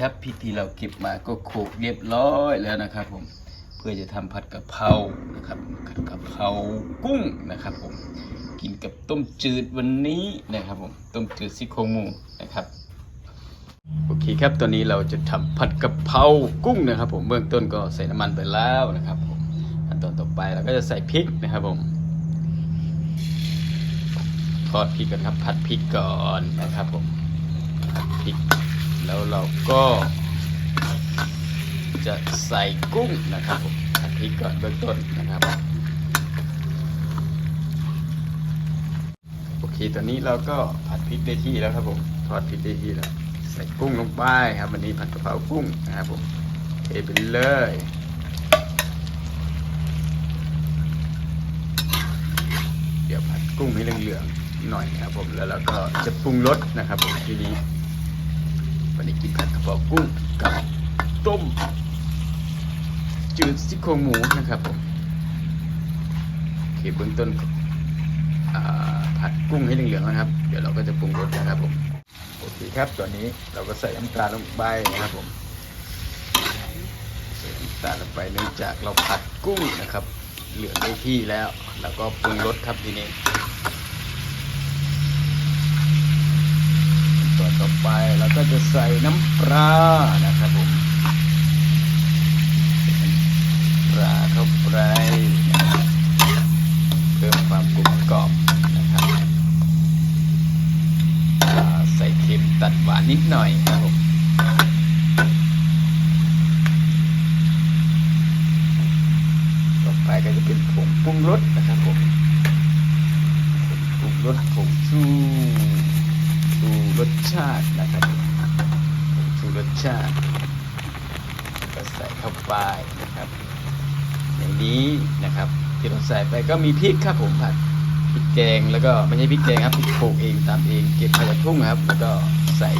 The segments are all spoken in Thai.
ครับพริกที่เราเก็บมาก็โขลกเรียบร้อยแล้วนะครับผมเพื่อจะทำผัดกะเพรานะครับผัดกะเพรากุ้งนะครับผมกินกับต้มจืดวันนี้นะครับผมต้มจืดซี่โครงหมูนะครับโอเคครับตอนนี้เราจะทำผัดกะเพรากุ้งนะครับ ผมเบื้องต้นก็ใส่น้ำมันไปแล้วนะครับผมขั้นตอนต่อไปเราก็จะใส่พริกนะครับผมทอดพริกกันครับผัดพริกก่อนนะครับผม แล้วเราก็จะใส่กุ้งนะครับผมผัดพริกก่อนเบื้องต้นนะครับ โอเค ตอนนี้เราก็ผัดพริกได้ที่แล้วครับผม ทอดพริกได้ที่แล้ว ใส่กุ้งลงไปครับ วันนี้ผัดกะเพรากุ้งนะครับผม เทไปเลยเดี๋ยวผัดกุ้งให้เหลืองๆหน่อยนะครับผม แล้วเราก็จะปรุงรสนะครับผมทีนี้ วันนี้กินผัดกะเพรากุ้งกับต้ม จืดซี่โครงหมูนะครับผมโอเคเบื้องต้นผัดกุ้งให้เหลืองๆนะครับ เดี๋ยวเราก็จะปรุงรสนะครับผมโอเคครับตอนนี้เราก็ใส่น้ำตาลลงไปนะครับผมใส่น้ำตาลลงไปเนื่องจากเราผัดกุ้งนะครับ เหลืองได้ที่แล้ว แล้วก็ปรุงรสครับทีนี้ ต่อไปเราก็จะใส่น้ำปลานะครับผมปลาเข้าไปเพิ่มความกรุบกรอบนะครับใส่เค็มตัดหวานนิดหน่อยครับผมต่อไปก็จะเป็นผงปรุงรสนะครับผมผงปรุงรสผงชู ชูรสชาตินะครับผมผงชูรสชาติก็ใส่เข้าไปนะครับในนี้นะครับ ที่เราใส่ไปก็มีพริกครับผมผัดพริกแกงแล้วก็ไม่ใช่พริกแกงครับพริกโขลกเองตามเองเก็บมาจากทุ่งครับ แล้วก็ใส่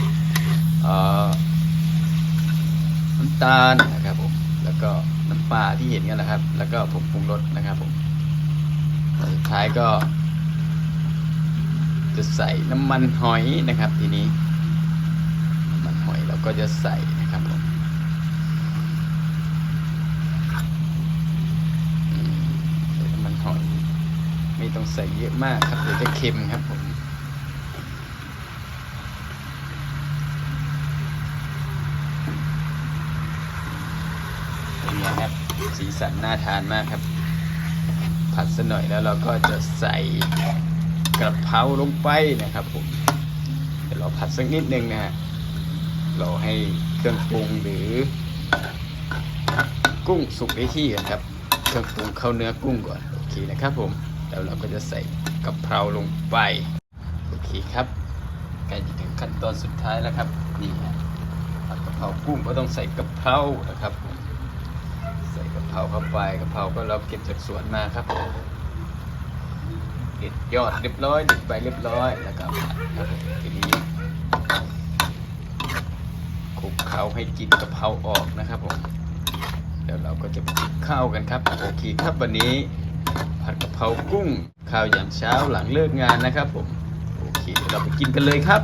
น้ำตาลนะครับผมแล้วก็น้ำปลาที่เห็นกันนะครับ แล้วก็ผงปรุงรสนะครับผมสุดท้ายก็ จะใส่น้ำมันหอยนะครับ ทีนี้น้ำมันหอยเราก็จะใส่นะครับผมใส่น้ำมันหอย ไม่ต้องใส่เยอะมากครับเดี๋ยวจะเค็มครับผมนไงครับสีสันน่าทานมากครับ ผัดสักหน่อยแล้วเราก็จะใส่ ระเพราลงไปนะครับผมเดี๋ยวเราผัดสักนิดนึงนะฮะเราให้เครื่องปรุงหรือ กุ้งสุกได้ที่ก่อนครับ เครื่องปรุงเข้าเนื้อกุ้งก่อนโอเคนะครับผมแล้วเราก็จะใส่กะเพราลงไปโอเคครับใกล้จะถึงขั้นตอนสุดท้ายแล้วครับนี่ฮะผัดกะเพรากุ้งก็ต้องใส่กะเพรานะครับผมใส่กะเพราเข้าไปกะเพราก็เราเก็บจากสวนมาครับ ด็ดยอดเรียบร้อยเด็ดใบเรียบร้อยแล้วก็ผัดครับทีนี้คลุกเคล้าให้กลินกะเพราออกนะครับผมเดี๋ยวเราก็จะไปกินข้าวกันครับโอเคครับวันนี้ ผัดกะเพรากุ้งข้าวยามเช้าหลังเลิกงานนะครับผมโอเคเราไปกินกันเลยครับ